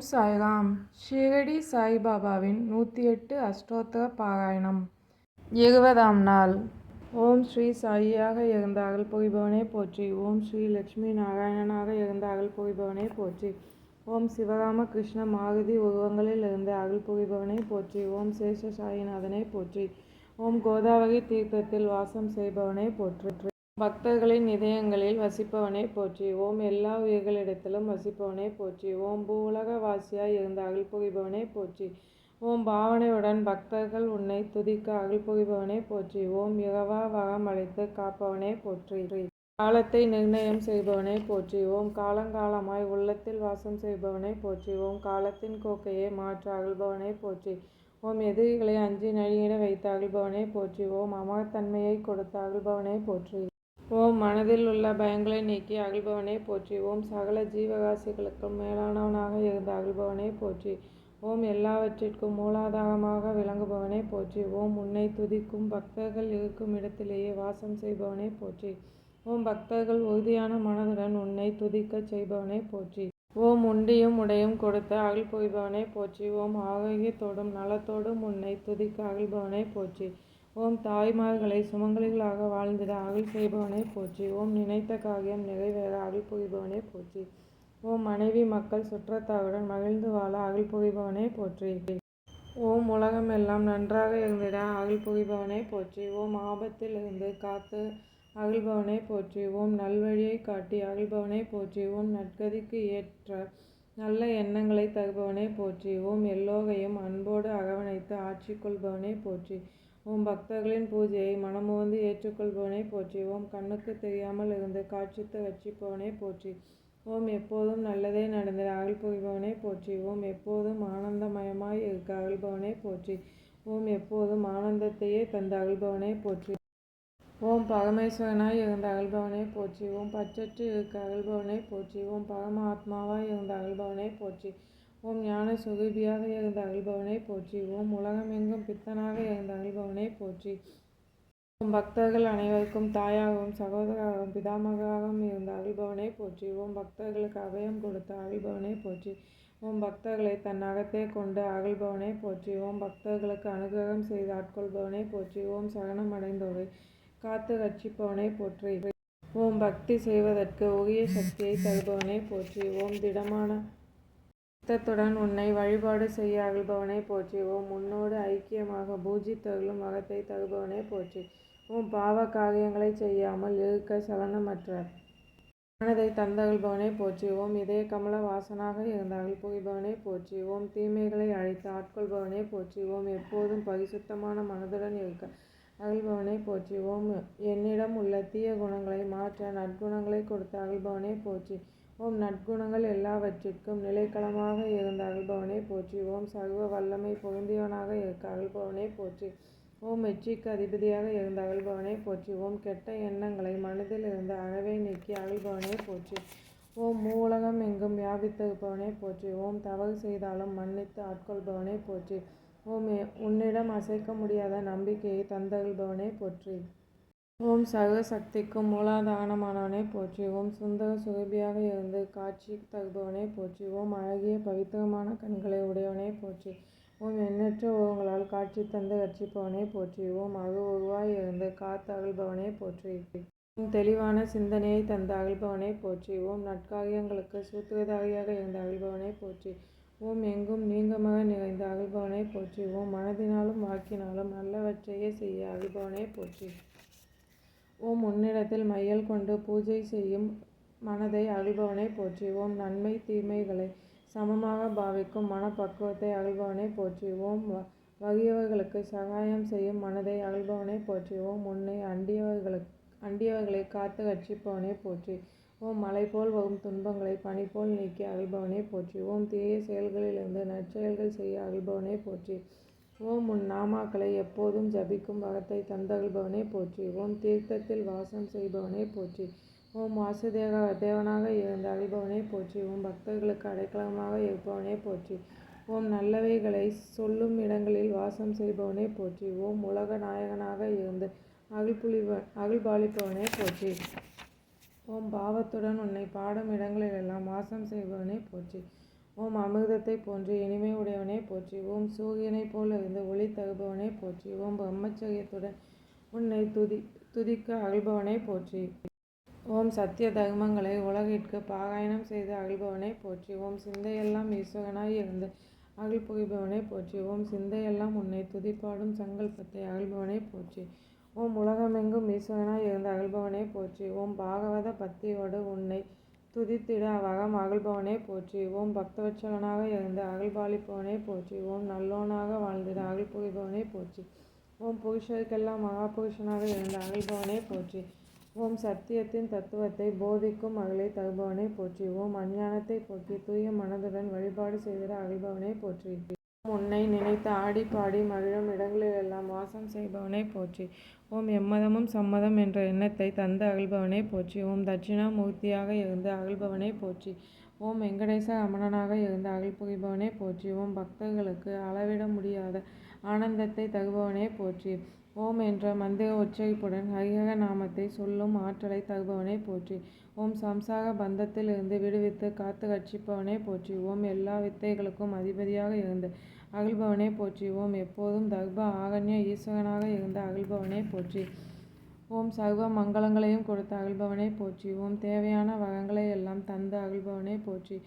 ஓம் சாய்ராம் ஷீரடி சாய்பாபாவின் நூற்றி எட்டு அஷ்டோத்தர பாராயணம். இருபதாம் நாள். ஓம் ஸ்ரீ சாயியாக இருந்த அகல் புரிபவனே போற்றி. ஓம் ஸ்ரீ லட்சுமி நாராயணனாக இருந்த அகல் புரிபவனே போற்றி. ஓம் சிவராம கிருஷ்ண மாருதி உருவங்களில் இருந்த அகல் புரிபவனே போற்றி. ஓம் சேஷ சாயிநாதனே போற்றி. ஓம் கோதாவரி தீர்த்தத்தில் வாசம் செய்பவனே போற்றி. பக்தர்களின் இதயங்களில் வசிப்பவனே போற்றி. ஓம் எல்லா உயிர்களிடத்திலும் வசிப்பவனே போற்றி. ஓம் பூவுலக வாசியாய் இருந்த அருள் புரிபவனே போற்றி. ஓம் பாவனையுடன் பக்தர்கள் உன்னை துதிக்க அருள் புரிபவனே போற்றி. ஓம் இரவா வரம் அழைத்து காப்பவனே போற்றி. காலத்தை நிர்ணயம் செய்பவனே போற்றி. ஓம் காலங்காலமாய் உள்ளத்தில் வாசம் செய்பவனே போற்றி. ஓம் காலத்தின் கோக்கையை மாற்ற அருள்பவனே போற்றி. ஓம் எதிரிகளை அஞ்சி நழியிட வைத்து அகழ்பவனே போற்றி. ஓம் அமரத்தன்மையை கொடுத்த அகழ்பவனே போற்றி. ஓம் மனதில் உள்ள பயங்களை நீக்கி அகழ்பவனே போற்றி. ஓம் சகல ஜீவகாசிகளுக்கும் மேலானவனாக இருந்த அகழ்பவனே போற்றி. ஓம் எல்லாவற்றிற்கும் மூலாதாரமாக விளங்குபவனே போற்றி. ஓம் உன்னை துதிக்கும் பக்தர்கள் இருக்கும் இடத்திலேயே வாசம் செய்பவனே போற்றி. ஓம் பக்தர்கள் உறுதியான மனதுடன் உன்னை துதிக்கச் செய்பவனே போற்றி. ஓம் உண்டியும் உடையும் கொடுத்த அகழ் பொய்பவனே போற்றி. ஓம் ஆரோக்கியத்தோடும் நலத்தோடும் உன்னை துதிக்க அகழ்பவனே போற்றி. ஓம் தாய்மார்களை சுமங்கலிகளாக வாழ்ந்திட அருள் செய்பவனே போற்றி. ஓம் நினைத்த காரியம் நிறைவேற அருள் புரிபவனே போற்றி. ஓம் மனைவி மக்கள் சுற்றத்தாருடன் மகிழ்ந்து வாழ அருள் புரிபவனே போற்றி. ஓம் உலகம் எல்லாம் நன்றாக இருந்திட அருள் புரிபவனே போற்றி. ஓம் ஆபத்தில் இருந்து காத்து அருள்பவனே போற்றி. ஓம் நல்வழியை காட்டி அருள்பவனே போற்றி. ஓம் நற்கதிக்கு ஏற்ற நல்ல எண்ணங்களை தருபவனே போற்றி. ஓம் எல்லோரையும் அன்போடு அரவணைத்து ஆட்சி கொள்பவனே போற்றி. ஓம் பக்தர்களின் பூஜையை மனமுவந்து ஏற்றுக்கொள்பவனை போற்றி. ஓம் கண்ணுக்கு தெரியாமல் இருந்து காட்சித்து ரட்சிப்பவனே போற்றி. ஓம் எப்போதும் நல்லதே நடந்த அருள் புரிபவனே போற்றி. ஓம் எப்போதும் ஆனந்தமயமாய் இருக்க அருள்பவனே போற்றி. ஓம் எப்போதும் ஆனந்தத்தையே தந்த அகழ்பவனை போற்றி. ஓம் பரமேஸ்வரனாய் இருந்த அகழ்பவனை போற்றி. ஓம் பச்சற்று இருக்க அகழ்பவனை போற்றி. ஓம் பரமாத்மாவாய் இருந்த அகழ்பவனை போற்றி. ஓம் ஞான சுரூபியாக இருந்த அகழ்பவனை போற்றி. ஓம் உலகமெங்கும் பித்தனாக இருந்த அகழ்பவனை போற்றி. ஓம் பக்தர்கள் அனைவருக்கும் தாயாகவும் சகோதராகவும் பிதாமகாகவும் இருந்த அருள்பவனை போற்றி. ஓம் பக்தர்களுக்கு அபயம் கொடுத்த அருள்பவனை போற்றி. ஓம் பக்தர்களை தன் அகத்தே கொண்டு அகழ்பவனை போற்றி. ஓம் பக்தர்களுக்கு அனுகிரகம் செய்து ஆட்கொள்பவனை போற்றி. ஓம் சகனம் அடைந்தோரை காத்து ரட்சிப்பவனை போற்றி. ஓம் பக்தி செய்வதற்கு உரிய சக்தியை தருபவனை போற்றி. ஓம் திடமான சித்தத்துடன் உன்னை வழிபாடு செய்ய அகழ்பவனை போற்றி. ஓம் உன்னோடு ஐக்கியமாக பூஜித்தருளும் மகத்தை தருபவனே போற்றி. உம் பாவ காரியங்களை செய்யாமல் இருக்க சலனமற்ற மனதை தந்தகழ்பவனே போற்றி. ஓம் இதய கமல வாசனாக இருந்த அகழ்புகிபவனே போற்றி. ஓம் தீமைகளை அழைத்து ஆட்கொள்பவனே போற்றி. ஓம் எப்போதும் பரிசுத்தமான மனதுடன் இருக்க அகழ்பவனே போற்றி. ஓம் என்னிடம் உள்ள தீய குணங்களை மாற்ற நற்குணங்களை கொடுத்த அகழ்பவனே போற்றி. ஓம் நற்குணங்கள் எல்லாவற்றிற்கும் நிலைக்களமாக இருந்த அகழ்பவனே போற்றி. ஓம் சர்வ வல்லமை பொருந்தியவனாக இருக்க அகழ்பவனே போற்றி. ஓம் வெற்றிக்கு அதிபதியாக இருந்த அகழ்பவனே போற்றி. ஓம் கெட்ட எண்ணங்களை மனதில் இருந்த அழவே நீக்கி அகழ்பவனே போற்றி. ஓம் மூலகம் எங்கும் வியாபித்திருப்பவனே போற்றி. ஓம் தவறு செய்தாலும் மன்னித்து ஆட்கொள்பவனே போற்றி. ஓம் உன்னிடம் அசைக்க முடியாத நம்பிக்கையை தந்தகழ்பவனே போற்றி. ஓம் சக சக்திக்கும் மூலாதானமானவனே போற்றி. ஓம் சுந்தர சுரபியாக இருந்து காட்சி தருபவனே போற்றி. ஓம் அழகிய பவித்திரமான கண்களை உடையவனே போற்றி. ஓம் எண்ணற்ற உருவங்களால் காட்சி தந்து ரட்சிப்பவனே போற்றி. ஓம் அரு உருவாய் இருந்து காத்து அகழ்பவனே போற்றி. ஓம் தெளிவான சிந்தனையை தந்து அகழ்பவனே போற்றி. ஓம் நட்காரியங்களுக்கு சூத்திரதாரியாக இருந்த அகழ்பவனே போற்றி. ஓம் எங்கும் நீங்கமாக நிறைந்த அகழ்பவனை போற்றி. ஓம் மனதினாலும் வாக்கினாலும் நல்லவற்றையே செய்ய அகழ்பவனை போற்றி. ஓம் உன்னிடத்தில் மையல் கொண்டு பூஜை செய்யும் மனதை அகழ்பவனை போற்றி. ஓம் நன்மை தீமைகளை சமமாக பாவிக்கும் மனப்பக்குவத்தை அகழ்பவனை போற்றி. ஓம் வகியவர்களுக்கு சகாயம் செய்யும் மனதை அகழ்பவனை போற்றி. ஓம் உன்னை அண்டியவர்களுக்கு அண்டியவர்களை காத்து கட்சிப்பவனை போற்றி. ஓம் மலை போல் வரும் துன்பங்களை பனி போல் நீக்கி அகழ்பவனை போற்றி. ஓம் தீய செயல்களிலிருந்து நற்செயல்கள் செய்ய அகழ்பவனை போற்றி. ஓம் உன் நாமாக்களை எப்போதும் ஜபிக்கும் வகத்தை தந்தகழ்பவனே போற்றி. ஓம் தீர்த்தத்தில் வாசம் செய்பவனே போற்றி. ஓம் வாசுதேக தேவனாக இருந்த அழிபவனே போற்றி. ஓம் பக்தர்களுக்கு அடைக்கலமாக இருப்பவனே போற்றி. ஓம் நல்லவைகளை சொல்லும் இடங்களில் வாசம் செய்பவனே போற்றி. ஓம் உலக நாயகனாக இருந்து அகிழ்புலிவ அகிழ்பாலிப்பவனே போற்றி. ஓம் பாவத்துடன் உன்னை பாடும் இடங்களிலெல்லாம் வாசம் செய்பவனே போற்றி. ஓம் அமிர்தத்தை போன்று இனிமை உடையவனே போற்றி. ஓம் சூரியனைப் போல் இருந்து ஒளி தருபவனே போற்றி. ஓம் பிரம்மச்சரியத்துடன் உன்னை துதி துதிக்க அருள்பவனே போற்றி. ஓம் சத்திய தர்மங்களை உலகிற்கு பாராயணம் செய்து அருள்பவனே போற்றி. ஓம் சிந்தையெல்லாம் ஈஸ்வரனாய் இருந்து அகழ் புரிபவனே போற்றி. ஓம் சிந்தையெல்லாம் உன்னை துதிப்பாடும் சங்கல்பத்தை அருள்பவனே போற்றி. ஓம் உலகமெங்கும் ஈஸ்வரனாய் இருந்து அருள்பவனே போற்றி. ஓம் பாகவத பக்தியோடு உன்னை துதித்திட வகம் அகழ்பவனே போற்றி. ஓம் பக்தவச்சலனாக இருந்து அகழ்பாலிப்பவனே போற்றி. ஓம் நல்லோனாக வாழ்ந்திட அகழ் புரிபவனே போற்றி. ஓம் புருஷருக்கெல்லாம் மகாபுருஷனாக இருந்த அகழ்பவனே போற்றி. ஓம் சத்தியத்தின் தத்துவத்தை போதிக்கும் அருளை தருபவனே போற்றி. ஓம் அஞ்ஞானத்தை போக்கி தூய மனதுடன் வழிபாடு செய்திட அகழ்பவனே போற்றி. உன்னை நினைத்து ஆடி பாடி மகிழும் இடங்களிலெல்லாம் வாசம் செய்பவனே போற்றி. ஓம் எம்மதமும் சம்மதம் என்ற எண்ணத்தை தந்து அகழ்பவனே போற்றி. ஓம் தட்சிணாமூர்த்தியாக இருந்து அகழ்பவனே போற்றி. ஓம் வெங்கடேச ரமணனாக இருந்து அகழ்புகிபவனே புரிபவனே போற்றி. ஓம் பக்தர்களுக்கு அளவிட முடியாத ஆனந்தத்தை தருபவனே போற்றி. ஓம் என்ற மந்திர உச்சரிப்புடன் ஹரிஹர நாமத்தை சொல்லும் ஆற்றலை தருபவனே போற்றி. ஓம் சம்சார பந்தத்தில் இருந்து விடுவித்து காத்து ரட்சிப்பவனே போற்றி. ஓம் எல்லா வித்தைகளுக்கும் அதிபதியாக இருந்து அகழ்பவனே போற்றி. ஓம் எப்போதும் தர்ப ஆகண்ய ஈஸ்வரனாக இருந்த அகழ்பவனே போற்றி. ஓம் சர்வ மங்களங்களையும் கொடுத்த அகழ்பவனே போற்றி. ஓம் தேவையான வரங்களை எல்லாம் தந்து அகழ்பவனே போற்றி.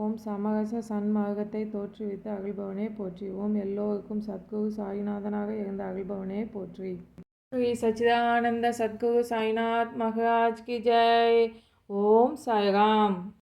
ஓம் சமரச சன்மார்க்கத்தை தோற்றுவித்து அகழ்பவனே போற்றி. ஓம் எல்லோருக்கும் சத்குரு சாய்நாதனாக இருந்த அகழ்பவனே போற்றி. ஸ்ரீ சச்சிதானந்த சத்குரு சாய்நாத் மகாராஜ் கி ஜெய். ஓம் சாய்ராம்.